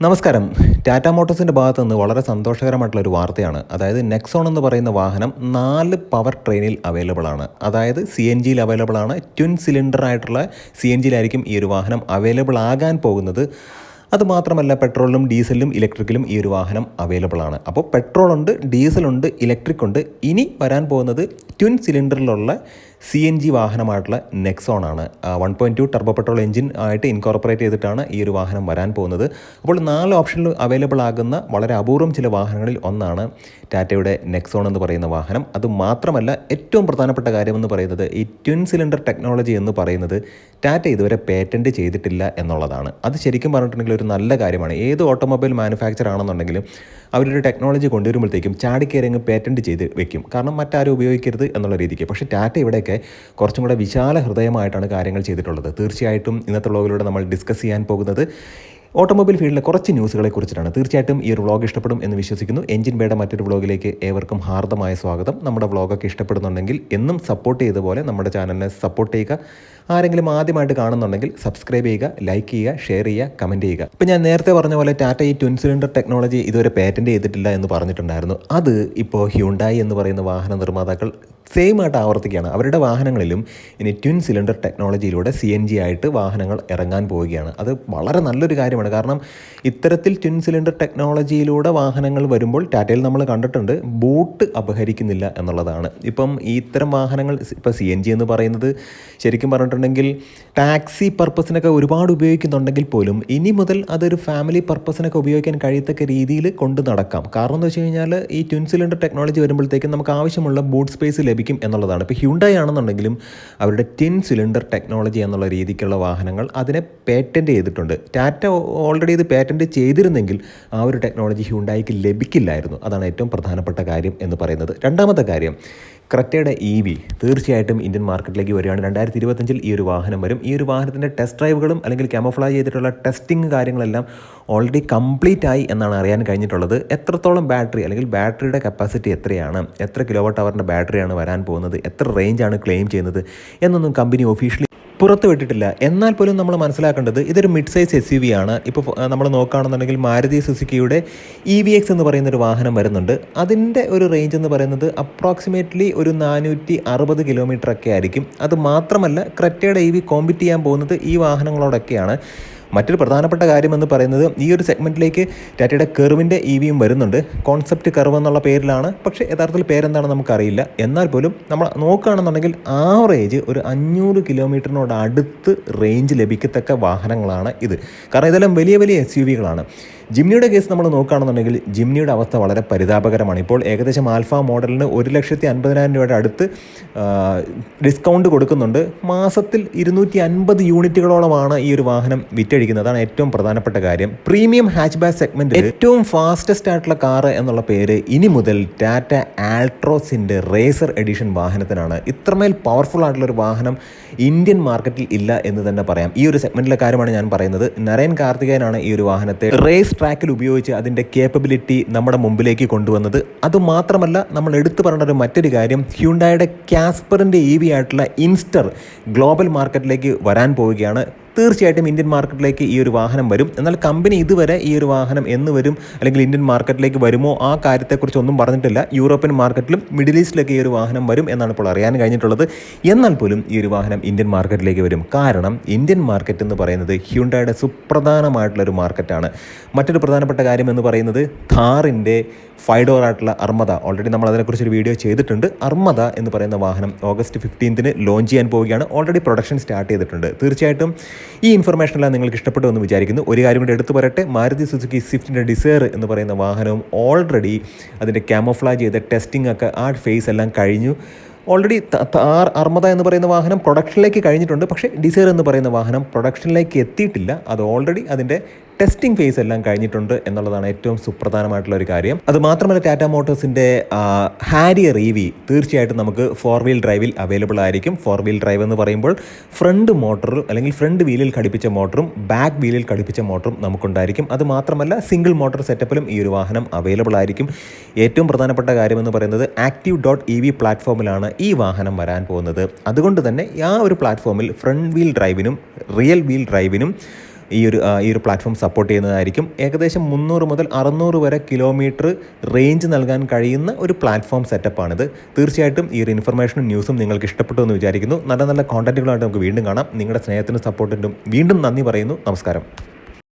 നമസ്കാരം. ടാറ്റ മോട്ടോഴ്സിന്റെ ഭാഗത്തു നിന്ന് വളരെ സന്തോഷകരമായിട്ടുള്ള ഒരു വാർത്തയാണ്. അതായത് നെക്സോൺ എന്ന് പറയുന്ന വാഹനം നാല് പവർ ട്രെയിനിൽ അവൈലബിൾ ആണ്. അതായത് സി എൻ ജിയിൽ അവൈലബിൾ ആണ്. ട്വിൻ സിലിണ്ടർ ആയിട്ടുള്ള സി എൻ ജിയിലായിരിക്കും ഈ ഒരു വാഹനം അവൈലബിൾ ആകാൻ പോകുന്നത്. അതുമാത്രമല്ല പെട്രോളിലും ഡീസലിലും ഇലക്ട്രിക്കിലും ഈ ഒരു വാഹനം അവൈലബിൾ ആണ്. അപ്പോൾ പെട്രോളുണ്ട് ഡീസലുണ്ട് ഇലക്ട്രിക് ഉണ്ട് ഇനി വരാൻ പോകുന്നത് ട്വിൻ സിലിണ്ടറിലുള്ള സി എൻ ജി വാഹനമായിട്ടുള്ള നെക്സോൺ ആണ്. One point two turbo petrol engine ആയിട്ട് ഇൻകോർപ്പറേറ്റ് ചെയ്തിട്ടാണ് ഈ ഒരു വാഹനം വരാൻ പോകുന്നത്. അപ്പോൾ നാല് ഓപ്ഷനിൽ അവൈലബിൾ ആകുന്ന വളരെ അപൂർവം ചില വാഹനങ്ങളിൽ ഒന്നാണ് ടാറ്റയുടെ നെക്സോൺ എന്ന് പറയുന്ന വാഹനം. അത് മാത്രമല്ല ഏറ്റവും പ്രധാനപ്പെട്ട കാര്യമെന്ന് പറയുന്നത് ഈ ട്വിൻ സിലിണ്ടർ ടെക്നോളജി എന്ന് പറയുന്നത് ടാറ്റ ഇതുവരെ പേറ്റന്റ് ചെയ്തിട്ടില്ല എന്നുള്ളതാണ്. അത് ശരിക്കും പറഞ്ഞിട്ടുണ്ടെങ്കിൽ ഒരു നല്ല കാര്യമാണ്. ഏത് ഓട്ടോമൊബൈൽ മാനുഫാക്ചർ ആണെന്നുണ്ടെങ്കിലും അവരൊരു ടെക്നോളജി കൊണ്ടുവരുമ്പോഴത്തേക്കും ചാടിക്കയറി അങ്ങ് പേറ്റന്റ് ചെയ്ത് വെക്കും. കാരണം മറ്റാരും ഉപയോഗിക്കരുത് എന്നുള്ള രീതിക്ക്. പക്ഷേ ടാറ്റ ഇവിടെയൊക്കെ കുറച്ചും കൂടെ വിശാല ഹൃദയമായിട്ടാണ് കാര്യങ്ങൾ ചെയ്തിട്ടുള്ളത്. തീർച്ചയായിട്ടും ഇന്നത്തെ വ്ളോഗിലൂടെ നമ്മൾ ഡിസ്കസ് ചെയ്യാൻ പോകുന്നത് ഓട്ടോമൊബൈൽ ഫീൽഡിലെ കുറച്ച് ന്യൂസുകളെ കുറിച്ചിട്ടാണ്. തീർച്ചയായിട്ടും ഈ ഒരു വ്ളോഗ് ഇഷ്ടപ്പെടും എന്ന് വിശ്വസിക്കുന്നു. എഞ്ചിൻ ബേയുടെ മറ്റൊരു വ്ളോഗിലേക്ക് ഏവർക്കും ഹാർദമായ സ്വാഗതം. നമ്മുടെ വ്ളോഗൊക്കെ ഇഷ്ടപ്പെടുന്നുണ്ടെങ്കിൽ എന്നും സപ്പോർട്ട് ചെയ്ത പോലെ നമ്മുടെ ചാനലിനെ സപ്പോർട്ട് ചെയ്യുക. ആരെങ്കിലും ആദ്യമായിട്ട് കാണുന്നുണ്ടെങ്കിൽ സബ്സ്ക്രൈബ് ചെയ്യുക ലൈക്ക് ചെയ്യുക ഷെയർ ചെയ്യുക കമന്റ് ചെയ്യുക. ഇപ്പോൾ ഞാൻ നേരത്തെ പറഞ്ഞ പോലെ ടാറ്റ ഈ ട്വിൻ സിലിണ്ടർ ടെക്നോളജി ഇതുവരെ പേറ്റന്റ് ചെയ്തിട്ടില്ല എന്ന് പറഞ്ഞിട്ടുണ്ടായിരുന്നു. അത് ഇപ്പോൾ ഹ്യുണ്ടായി എന്ന് പറയുന്ന വാഹന നിർമ്മാതാക്കൾ സെയിം ആയിട്ട് ആവർത്തിക്കുകയാണ്. അവരുടെ വാഹനങ്ങളിലും ഇനി ട്വിൻ സിലിണ്ടർ ടെക്നോളജിയിലൂടെ സി എൻ ജി ആയിട്ട് വാഹനങ്ങൾ ഇറങ്ങാൻ പോവുകയാണ്. അത് വളരെ നല്ലൊരു കാര്യമാണ്. കാരണം ഇത്തരത്തിൽ ട്വിൻ സിലിണ്ടർ ടെക്നോളജിയിലൂടെ വാഹനങ്ങൾ വരുമ്പോൾ ടാറ്റയിൽ നമ്മൾ കണ്ടിട്ടുണ്ട് ബൂട്ട് അപഹരിക്കുന്നില്ല എന്നുള്ളതാണ്. ഇപ്പം ഈ ഇത്തരം വാഹനങ്ങൾ ഇപ്പോൾ സി എൻ ജി എന്ന് പറയുന്നത് ശരിക്കും പറഞ്ഞിട്ടുണ്ടെങ്കിൽ ടാക്സി പർപ്പസിനൊക്കെ ഒരുപാട് ഉപയോഗിക്കുന്നുണ്ടെങ്കിൽ പോലും ഇനി മുതൽ അതൊരു ഫാമിലി പർപ്പസിനൊക്കെ ഉപയോഗിക്കാൻ കഴിയത്തക്ക രീതിയിൽ കൊണ്ട് നടക്കാം. കാരണം എന്ന് വെച്ച് കഴിഞ്ഞാൽ ഈ ട്വിൻ സിലിണ്ടർ ടെക്നോളജി വരുമ്പോഴത്തേക്കും നമുക്ക് ആവശ്യമുള്ള ബൂട്ട് സ്പേസ് എന്നുള്ളതാണ്. ഇപ്പോൾ ഹ്യുണ്ടായി ആണെന്നുണ്ടെങ്കിലും അവരുടെ ടിൻ സിലിണ്ടർ ടെക്നോളജി എന്നുള്ള രീതിക്കുള്ള വാഹനങ്ങൾ അതിനെ പേറ്റന്റ് ചെയ്തിട്ടുണ്ട്. ടാറ്റ ഓൾറെഡി ഇത് പേറ്റന്റ് ചെയ്തിരുന്നെങ്കിൽ ആ ഒരു ടെക്നോളജി ഹ്യുണ്ടായിക്ക് ലഭിക്കില്ലായിരുന്നു. അതാണ് ഏറ്റവും പ്രധാനപ്പെട്ട കാര്യം എന്ന് പറയുന്നത്. രണ്ടാമത്തെ കാര്യം ക്രെറ്റയുടെ ഇ വി തീർച്ചയായിട്ടും ഇന്ത്യൻ മാർക്കറ്റിലേക്ക് വരികയാണ്. രണ്ടായിരത്തി ഇരുപത്തഞ്ചിൽ ഈ ഒരു വാഹനം വരും. ഈ ഒരു വാഹനത്തിന്റെ ടെസ്റ്റ് ഡ്രൈവുകളും അല്ലെങ്കിൽ ക്യാമോഫ്ലാജ് ചെയ്തിട്ടുള്ള ടെസ്റ്റിംഗ് കാര്യങ്ങളെല്ലാം ഓൾറെഡി കംപ്ലീറ്റ് ആയി എന്നാണ് അറിയാൻ കഴിഞ്ഞിട്ടുള്ളത്. എത്രത്തോളം ബാറ്ററി അല്ലെങ്കിൽ ബാറ്ററിയുടെ കപ്പാസിറ്റി എത്രയാണ്? എത്ര കിലോവാട്ട് അവറിന്റെ ബാറ്ററിയാണ് വരാൻ പോകുന്നത്? എത്ര റേഞ്ചാണ് ക്ലെയിം ചെയ്യുന്നത്? എന്നൊന്നും കമ്പനി ഒഫീഷ്യലി പുറത്ത് വിട്ടിട്ടില്ല. എന്നാൽ പോലും നമ്മൾ മനസ്സിലാക്കേണ്ടത് ഇതൊരു mid size S U V ആണ് ഇപ്പോൾ നമ്മൾ നോക്കുകയാണെന്നുണ്ടെങ്കിൽ മാരുതി സുസുക്കിയുടെ ഇ വി എക്സ് എന്ന് പറയുന്ന ഒരു വാഹനം വരുന്നുണ്ട്. അതിന്റെ ഒരു റേഞ്ച് എന്ന് പറയുന്നത് അപ്രോക്സിമേറ്റ്ലി ഒരു നാനൂറ്റി അറുപത് കിലോമീറ്റർ ഒക്കെ ആയിരിക്കും. അത് മാത്രമല്ല ക്രെറ്റയുടെ ഇ വി കോമ്പറ്റ് ചെയ്യാൻ പോകുന്നത് ഈ വാഹനങ്ങളോടൊക്കെയാണ്. മറ്റൊരു പ്രധാനപ്പെട്ട കാര്യം എന്ന് പറയുന്നത് ഈ ഒരു സെഗ്മെന്റിലേക്ക് ടാറ്റയുടെ കെർവിന്റെ ഇ വിയും വരുന്നുണ്ട്. കോൺസെപ്റ്റ് കെർവ് എന്നുള്ള പേരിലാണ്. പക്ഷേ യഥാർത്ഥത്തിൽ പേരെന്താണെന്ന് നമുക്കറിയില്ല. എന്നാൽ പോലും നമ്മൾ നോക്കുകയാണെന്നുണ്ടെങ്കിൽ ആവറേജ് ഒരു അഞ്ഞൂറ് കിലോമീറ്ററിനോട് അടുത്ത് റേഞ്ച് ലഭിക്കത്തക്ക വാഹനങ്ങളാണ് ഇത്. കാരണം ഇതെല്ലാം വലിയ വലിയ എസ് യു വികളാണ് ജിംനിയുടെ കേസ് നമ്മൾ നോക്കുകയാണെന്നുണ്ടെങ്കിൽ ജിംനിയുടെ അവസ്ഥ വളരെ പരിതാപകരമാണ്. ഇപ്പോൾ ഏകദേശം ആൽഫ മോഡലിന് ഒരു ലക്ഷത്തി അൻപതിനായിരം രൂപയുടെ അടുത്ത് ഡിസ്കൗണ്ട് കൊടുക്കുന്നുണ്ട്. മാസത്തിൽ ഇരുന്നൂറ്റി അൻപത് യൂണിറ്റുകളോളമാണ് ഈ ഒരു വാഹനം വിറ്റഴിക്കുന്നത് അതാണ് ഏറ്റവും പ്രധാനപ്പെട്ട കാര്യം. പ്രീമിയം ഹാച്ച് ബാക്ക് സെഗ്മെന്റ് ഏറ്റവും ഫാസ്റ്റസ്റ്റ് ആയിട്ടുള്ള കാർ എന്നുള്ള പേര് ഇനി മുതൽ ടാറ്റ ആൾട്രോസിന്റെ റേസർ എഡിഷൻ വാഹനത്തിനാണ്. ഇത്രമേൽ പവർഫുൾ ആയിട്ടുള്ള ഒരു വാഹനം ഇന്ത്യൻ മാർക്കറ്റിൽ ഇല്ല എന്ന് തന്നെ പറയാം. ഈ ഒരു സെഗ്മെന്റിലെ കാര്യമാണ് ഞാൻ പറയുന്നത്. നരേൻ കാർത്തികേയനാണ് ഈ ഒരു വാഹനത്തെ റേസ് ട്രാക്കിൽ ഉപയോഗിച്ച് അതിന്റെ കേപ്പബിലിറ്റി നമ്മുടെ മുമ്പിലേക്ക് കൊണ്ടുവന്നത്. അതുമാത്രമല്ല നമ്മൾ എടുത്തു പറഞ്ഞ ഒരു മറ്റൊരു കാര്യം ഹ്യൂണ്ടായുടെ കാസ്പറിന്റെ ഇ വി ആയിട്ടുള്ള ഇൻസ്റ്റർ ഗ്ലോബൽ മാർക്കറ്റിലേക്ക് വരാൻ പോവുകയാണ്. തീർച്ചയായിട്ടും ഇന്ത്യൻ മാർക്കറ്റിലേക്ക് ഈ ഒരു വാഹനം വരും. എന്നാൽ കമ്പനി ഇതുവരെ ഈ ഒരു വാഹനം എന്ന് വരും അല്ലെങ്കിൽ ഇന്ത്യൻ മാർക്കറ്റിലേക്ക് വരുമോ ആ കാര്യത്തെക്കുറിച്ച് ഒന്നും പറഞ്ഞിട്ടില്ല. യൂറോപ്യൻ മാർക്കറ്റിലും മിഡിൽ ഈസ്റ്റിലേക്ക് ഈ ഒരു വാഹനം വരും എന്നാണ് ഇപ്പോൾ അറിയാൻ കഴിഞ്ഞിട്ടുള്ളത്. എന്നാൽ പോലും ഈ ഒരു വാഹനം ഇന്ത്യൻ മാർക്കറ്റിലേക്ക് വരും. കാരണം ഇന്ത്യൻ മാർക്കറ്റ് എന്ന് പറയുന്നത് ഹ്യുണ്ടായുടെ സുപ്രധാനമായിട്ടുള്ള ഒരു മാർക്കറ്റാണ്. മറ്റൊരു പ്രധാനപ്പെട്ട കാര്യം എന്ന് പറയുന്നത് ഥാറിന്റെ ഫൈവ് ഡോർ ആയിട്ടുള്ള അർമ്മത ഓൾറെഡി നമ്മൾ അതിനെക്കുറിച്ച് ഒരു വീഡിയോ ചെയ്തിട്ടുണ്ട്. അർമ്മത എന്ന് പറയുന്ന വാഹനം ഓഗസ്റ്റ് ഫിഫ്റ്റീൻത്തിന് ലോഞ്ച് ചെയ്യാൻ പോവുകയാണ്. ഓൾറെഡി പ്രൊഡക്ഷൻ സ്റ്റാർട്ട് ചെയ്തിട്ടുണ്ട്. തീർച്ചയായിട്ടും ഈ ഇൻഫർമേഷൻ എല്ലാം നിങ്ങൾക്ക് ഇഷ്ടപ്പെട്ടു എന്ന് വിചാരിക്കുന്നു. ഒരു കാര്യം കൂടി എടുത്തു പറയട്ടെ. മാരുതി സുസുക്കി സ്വിഫ്റ്റിന്റെ ഡിസയർ എന്ന് പറയുന്ന വാഹനവും ഓൾറെഡി അതിന്റെ ക്യാമോഫ്ലാജ് ചെയ്ത ടെസ്റ്റിംഗ് ഒക്കെ ആ ഫേസ് എല്ലാം കഴിഞ്ഞു. ഓൾറെഡി താർ അർമദ എന്ന് പറയുന്ന വാഹനം പ്രൊഡക്ഷനിലേക്ക് കഴിഞ്ഞിട്ടുണ്ട്. പക്ഷേ ഡിസയർ എന്ന് പറയുന്ന വാഹനം പ്രൊഡക്ഷനിലേക്ക് എത്തിയിട്ടില്ല. അത് ഓൾറെഡി അതിന്റെ ടെസ്റ്റിംഗ് ഫേസ് എല്ലാം കഴിഞ്ഞിട്ടുണ്ട് എന്നുള്ളതാണ് ഏറ്റവും സുപ്രധാനമായിട്ടുള്ള ഒരു കാര്യം. അത് മാത്രമല്ല ടാറ്റ മോട്ടോഴ്സിന്റെ ഹാരിയർ ഇ വി തീർച്ചയായിട്ടും നമുക്ക് ഫോർ വീൽ ഡ്രൈവിൽ അവൈലബിൾ ആയിരിക്കും. ഫോർ വീൽ ഡ്രൈവ് എന്ന് പറയുമ്പോൾ ഫ്രണ്ട് മോട്ടറും അല്ലെങ്കിൽ ഫ്രണ്ട് വീലിൽ ഘടിപ്പിച്ച മോട്ടറും ബാക്ക് വീലിൽ ഘടിപ്പിച്ച മോട്ടറും നമുക്കുണ്ടായിരിക്കും. അത് മാത്രമല്ല സിംഗിൾ മോട്ടോർ സെറ്റപ്പിലും ഈ ഒരു വാഹനം അവൈലബിൾ ആയിരിക്കും. ഏറ്റവും പ്രധാനപ്പെട്ട കാര്യം എന്ന് പറയുന്നത് ആക്റ്റീവ് ഡോട്ട് ഇ വി പ്ലാറ്റ്ഫോമിലാണ് ഈ വാഹനം വരാൻ പോകുന്നത്. അതുകൊണ്ട് തന്നെ ആ ഒരു പ്ലാറ്റ്ഫോമിൽ ഫ്രണ്ട് വീൽ ഡ്രൈവിനും റിയൽ വീൽ ഡ്രൈവിനും ഈ ഒരു ഈ ഒരു പ്ലാറ്റ്ഫോം സപ്പോർട്ട് ചെയ്യുന്നതായിരിക്കും. ഏകദേശം മുന്നൂറ് മുതൽ അറുന്നൂറ് വരെ കിലോമീറ്റർ റേഞ്ച് നൽകാൻ കഴിയുന്ന ഒരു പ്ലാറ്റ്ഫോം സെറ്റപ്പാണിത് തീർച്ചയായിട്ടും ഈ ഒരു ഇൻഫർമേഷനും ന്യൂസും നിങ്ങൾക്ക് ഇഷ്ടപ്പെട്ടു എന്ന് വിചാരിക്കുന്നു. നല്ല നല്ല കോണ്ടന്റുകളായിട്ട് നമുക്ക് വീണ്ടും കാണാം. നിങ്ങളുടെ സ്നേഹത്തിനും സപ്പോർട്ടിനും വീണ്ടും നന്ദി പറയുന്നു. നമസ്കാരം.